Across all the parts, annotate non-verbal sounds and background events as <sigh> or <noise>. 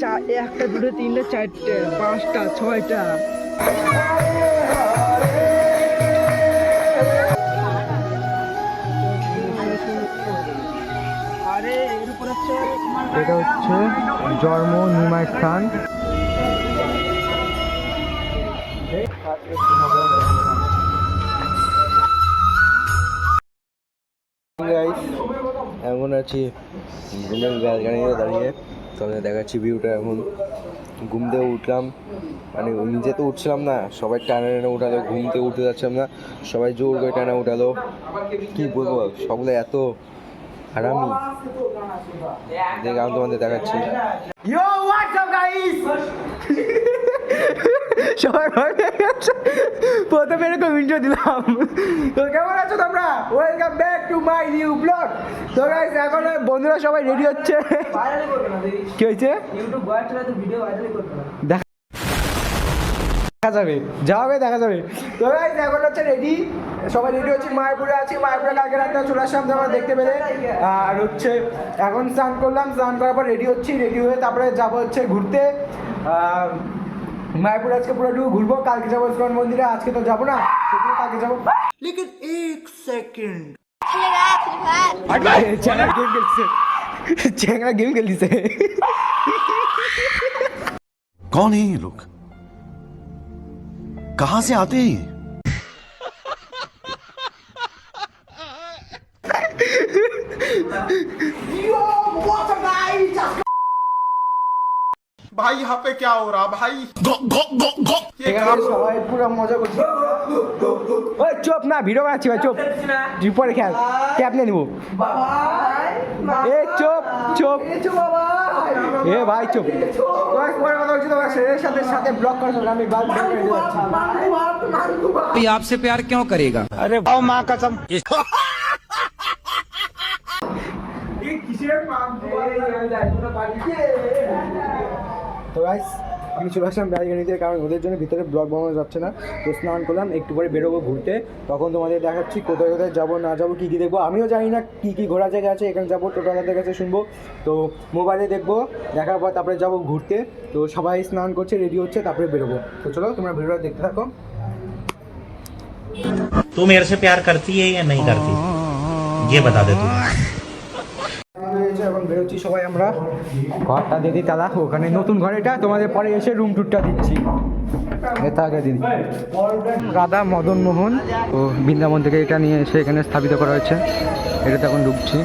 চা- একটা দুটো তিনটে চারটে পাঁচটা ছয়টা। এটা হচ্ছে জন্ম নিমাই স্থান। গাইস এখন আছি ঘুমের ব্যালকানিতে দাঁড়িয়ে। তোমাদের দেখাচ্ছি ভিউটা এখন। ঘুম থেকে উঠলাম। মানে নিজে তো উঠছিলাম না সবাই টানা টানা উঠালো ঘুম থেকে উঠতে যাচ্ছিলাম না সবাই জোর করে টানা উঠালো। কি বলব সকলে এত হারামি। দেখে আমি তোমাদের দেখাচ্ছি। <laughs> সবাই প্রথমে এরকম ইন্ট্রো দিলাম। তো কেমন আছো তোমরা? Welcome back to my new blog তো গাইস এখন বন্ধুরা সবাই রেডি হচ্ছে। কি হয়েছে? দেখা দেখা যাবে যাবে দেখা যাবে। তো গাইস এখন হচ্ছে রেডি সবাই রেডি হচ্ছে মায়াপুরে আছি। মায়াপুরে কালকে রাতে চলে আসলাম তোমরা দেখতে পেলে। আর হচ্ছে এখন স্নান করলাম স্নান করার পর রেডি হচ্ছি রেডি হয়ে তারপরে যাব হচ্ছে ঘুরতে। আহ, মায়াপুর আজকে পুরো একটু ঘুরবো কালকে যাবো ইস্কন মন্দিরে আজকে তো যাবো না সেজন্য কালকে যাবো চ্যাংড়া গেম খেলছে চ্যাংড়া গেম খেলছে कौन है ये लोग कहां से आते हैं ये? भाई यहाँ पे क्या हो रहा भाई এখানে সবাই পুরো মজা করছে ওই চুপ না ভিডিও বানাচ্ছি ভাই চুপ তুই পরে খেয়াল ক্যাপ নিয়ে নিবো এ চুপ চুপ এ ভাই চুপ তোমার পরে কথা বলছি তোমার শরীরের সাথে সাথে ব্লক তো গাইস আমি চলে আসলাম ব্যালকানিতে কারণ ওদের জন্য ভিতরে ব্লগ বানানো যাচ্ছে না তো স্নান করলাম একটু পরে বেরোবো ঘুরতে তখন তোমাদের দেখাচ্ছি কোথায় কোথায় যাবো না যাবো কী কী দেখবো আমিও জানি না কী কী ঘোরা জায়গা আছে এখানে যাবো টোটালাদের কাছে শুনবো তো মোবাইলে দেখবো দেখার পর তারপরে যাবো ঘুরতে তো সবাই স্নান করছে রেডি হচ্ছে তারপরে বেরোবো তো চলো তোমরা ভিডিওটা দেখতে থাকো तू मेरे से प्यार करती है या नहीं करती ये बता दे तू হয়েছে, এখন বেরোচ্ছি সবাই আমরা। ঘরটা দিদি তালা ওখানে নতুন ঘর এটা, তোমাদের পরে এসে রুম টুরটা দিচ্ছি। এটা আগে দিন রাধা মদন মোহন। ও বৃন্দাবন থেকে এটা নিয়ে এসে এখানে স্থাপিত করা হয়েছে। এটাতে এখন ঢুকছি।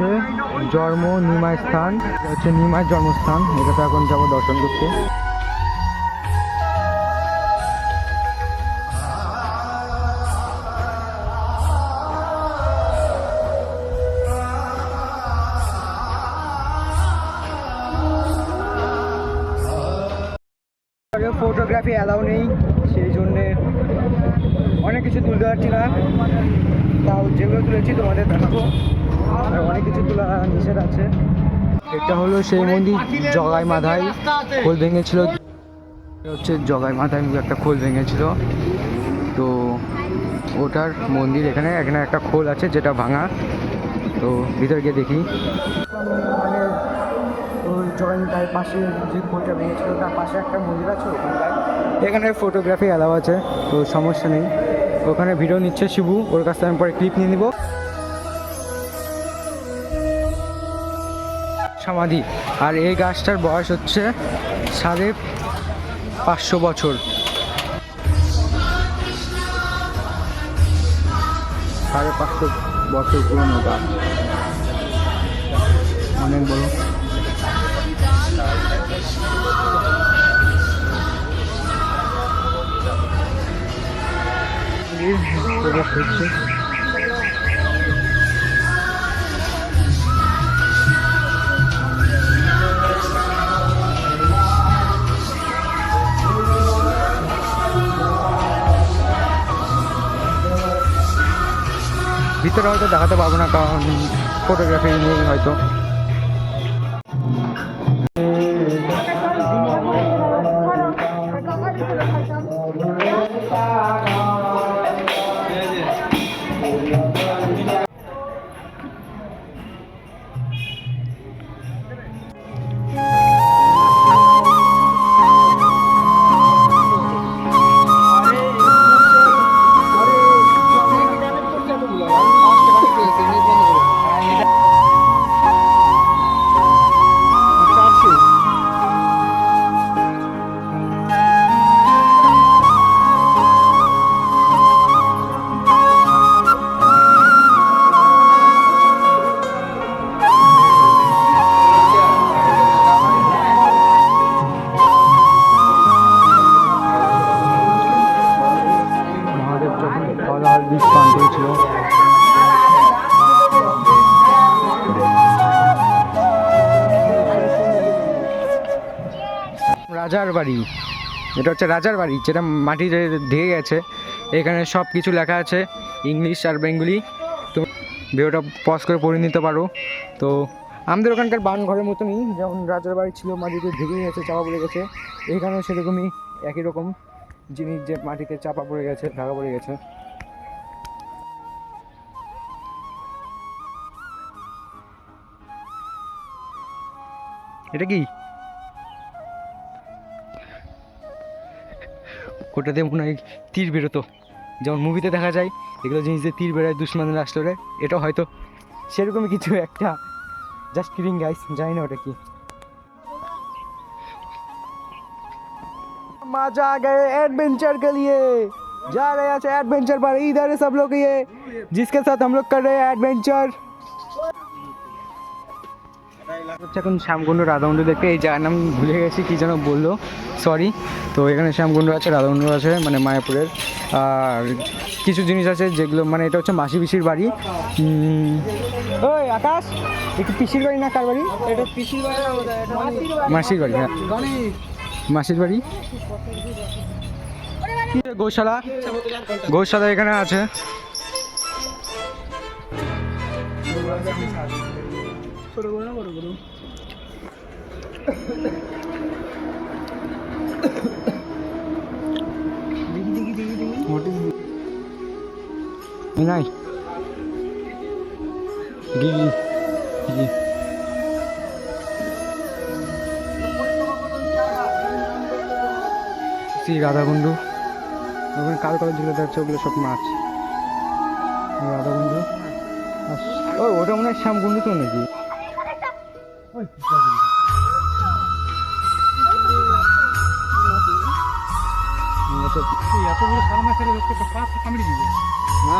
হচ্ছে জন্ম নিমাই স্থান হচ্ছে নিমাই জন্মস্থান, এটাতে এখন যাব দর্শন করতে। ফটোগ্রাফি অ্যালাউ নেই সেই জন্যে অনেক কিছু তুলতে পারছি না তাও যেগুলো তুলেছি তোমাদের দেখাবো আর অনেক কিছু তোলা নিষেধ আছে এটা হলো সেই মন্দির জগাই মাথায় খোল ভেঙেছিল। এটা হচ্ছে জগাই মাথায় একটা খোল ভেঙেছিল। তো ওটার মন্দির এখানে এখানে একটা খোল আছে যেটা ভাঙা। তো ভিতরে গিয়ে দেখি। মানে মাথায় পাশে যে খোলটা ভেঙেছিল তার পাশে একটা মন্দির আছে ওখানটায়। এখানে ফটোগ্রাফি অ্যালাউ আছে তো সমস্যা নেই। ওখানে ভিডিও নিচ্ছে শিবু ওর কাছ থেকে আমি পরে ক্লিপ নিয়ে নিব। সমাধি। আর এই গাছটার বয়স হচ্ছে সাড়ে পাঁচশো বছর। সাড়ে পাঁচশো বছর পুরনো গাছ। অনেক বড় প্রবেশ করছে ভিতরে হয়তো দেখাতে পারব না কারণ ফটোগ্রাফি নিয়েই হয়তো রাজার বাড়ি। এটা হচ্ছে রাজার বাড়ি, যেটা মাটিতে ঢেকে গেছে। এখানে সব কিছু লেখা আছে, ইংলিশ আর বেঙ্গলি। তো ভিডিওটা পজ করে পড়ে নিতে পারো। তো আমাদের ওখানকার বান ঘরের মতনই যেমন রাজার বাড়ি ছিল, মাটিতে ঢেকে গেছে, চাপা পড়ে গেছে, এখানেও সেরকমই একই রকম জিনিস যে মাটিতে চাপা পড়ে গেছে, ঢাকা পড়ে গেছে। এটা কি? ওটাতে মনে হয় তীর বেরোতো যেমন মুভিতে দেখা যায় এগুলো জিনিস দিয়ে তীর বেরোয় দুশ্মনের আসলে এটা হয়তো সেরকমই কিছু একটা জাস্ট কিরিং গাইস জানি না ওটা কি मजा आ गए एडवेंचर के लिए जा रहे हैं अच्छा एडवेंचर पर इधर है सब लोग ये जिसके साथ हम लोग कर रहे हैं एडवेंचर হচ্ছে এখন শ্যামকুণ্ড রাধাকুণ্ড দেখতে এই জায়গার নাম ভুলে গেছি কি যেন বলল সরি তো এখানে শ্যামকুণ্ড আছে রাধাকুণ্ড আছে মানে মায়াপুরের। আর কিছু জিনিস আছে যেগুলো মানে এটা হচ্ছে মাসি পিসির বাড়ি। ওই আকাশ একটু পিসির বাড়ি না কার বাড়ি? এটা পিসির বাড়ি মাসির বাড়ি। হ্যাঁ। মাসির বাড়ি? গৌশালা? গৌশালা এখানে আছে। নাই গিগি গিগি শ্রী রাধাকুণ্ডু ওখানে কালো কালো যেগুলো দেখা ওগুলো সব মাছ। রাধাকুণ্ডু ও ওটা মনে হয় শ্যামকুণ্ডু তো নাকি? এতগুলো সারা মাসের লোককে তো পাঁচ কামড়ি দিবে না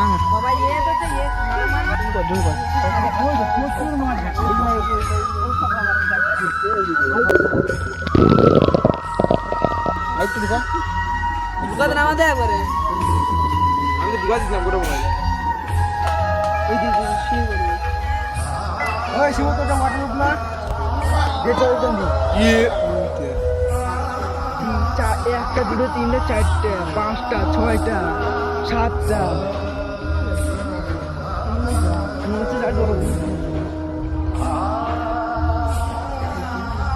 ওই শিব তো মাঠের উপর না যেটা ওইখান একটা দুটো তিনটে চারটে পাঁচটা ছয়টা সাতটা।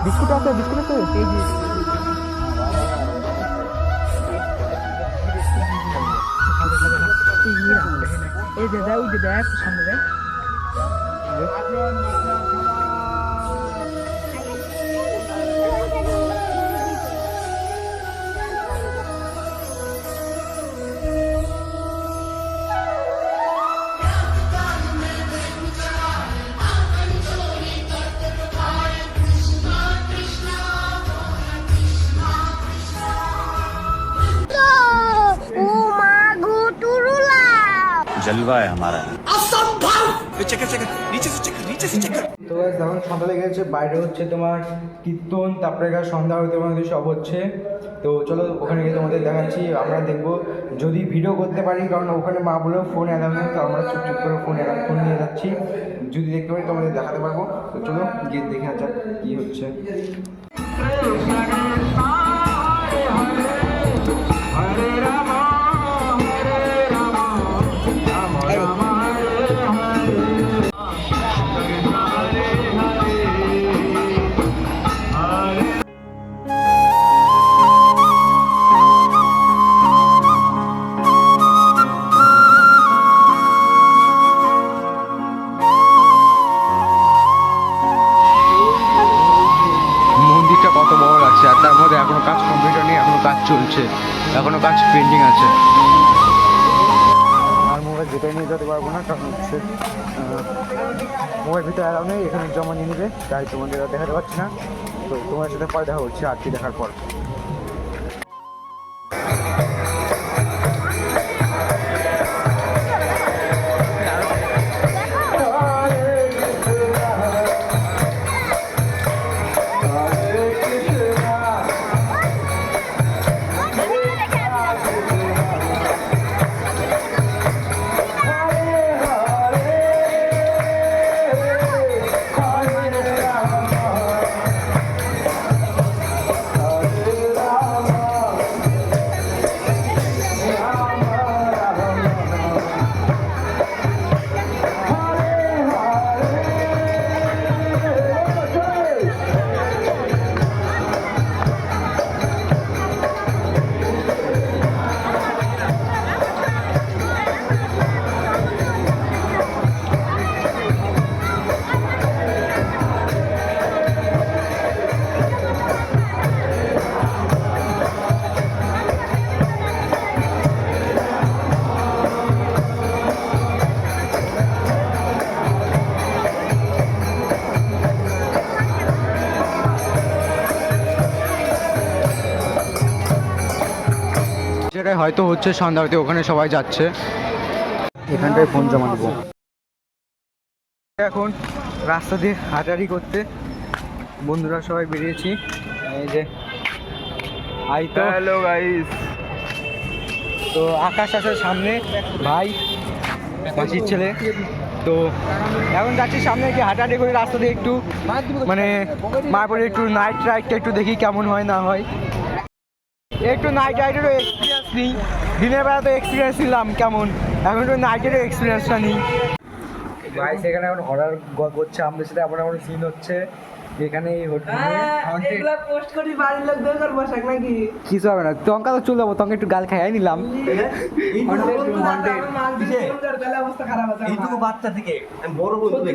বিস্কুট আছে বিস্কুট আছে? এই যে। এই যে দেখ সামনে দেখ। जलवा है हमारा তো guys, এখন সন্ধ্যা লেগে গেছে বাইরে হচ্ছে তোমার কীর্তন তারপরে গা সন্ধ্যা হতে আমাদের সব হচ্ছে তো চলো ওখানে গিয়ে তোমাদের দেখাচ্ছি আমরা দেখবো যদি ভিডিও করতে পারি কারণ ওখানে মা বলেও ফোন অ্যালাউ নেই তো আমরা চুপ চুপ করে ফোন অ্যালাউ ফোন নিয়ে যাচ্ছি যদি দেখতে পারি তোমাদের দেখাতে পারবো তো চলো গিয়ে দেখে যাক কী হচ্ছে কাজ চলছে। এখনও কাজ পেন্ডিং আছে। আর মোবাইল যেটাই নিয়ে যেতে পারব না, কারণ হচ্ছে মোবাইল ভিতরে অ্যালাউ নেই, এখানে জমা নিয়ে নেবে, তাই তোমাদের দেখাতে পারছি না। তো তোমার সাথে পরে দেখা হচ্ছে আরতি দেখার পর। হয়তো হচ্ছে সন্ধ্যাতে ওখানে সবাই যাচ্ছে। এখানটায় ফোন জমা দেবো। এখন রাস্তা দিয়ে হাঁটাহাঁটি করতে বন্ধুরা সবাই বেরিয়েছি। এই যে আই তো। হ্যালো গাইস তো আকাশ আছে সামনে ভাই মাসির ছেলে। তো এখন যাচ্ছি সামনে কি হাঁটাহাঁটি করে রাস্তা দিয়ে একটু মানে মারপরে একটু নাইট রাইডটা একটু দেখি কেমন হয় না হয়। একটু নাইট রাইডেরও নিই দিনের বেলা তো এক্সপিরিয়েন্স নিলাম কেমন এখন তো নাইটেরও এক্সপিরিয়েন্সটা নিই ভাই সেখানে এখন হরার করছে আমাদের সাথে এমন এমন সিন হচ্ছে এখানে এই হোটেলে পোস্ট করি বাড়ির লোক বের করব নাকি কিছু হবে না তঙ্কা তো চলে যাব তঙ্কা একটু গাল খাইয়াই নিলাম বাচ্চা থেকে বড় বলতে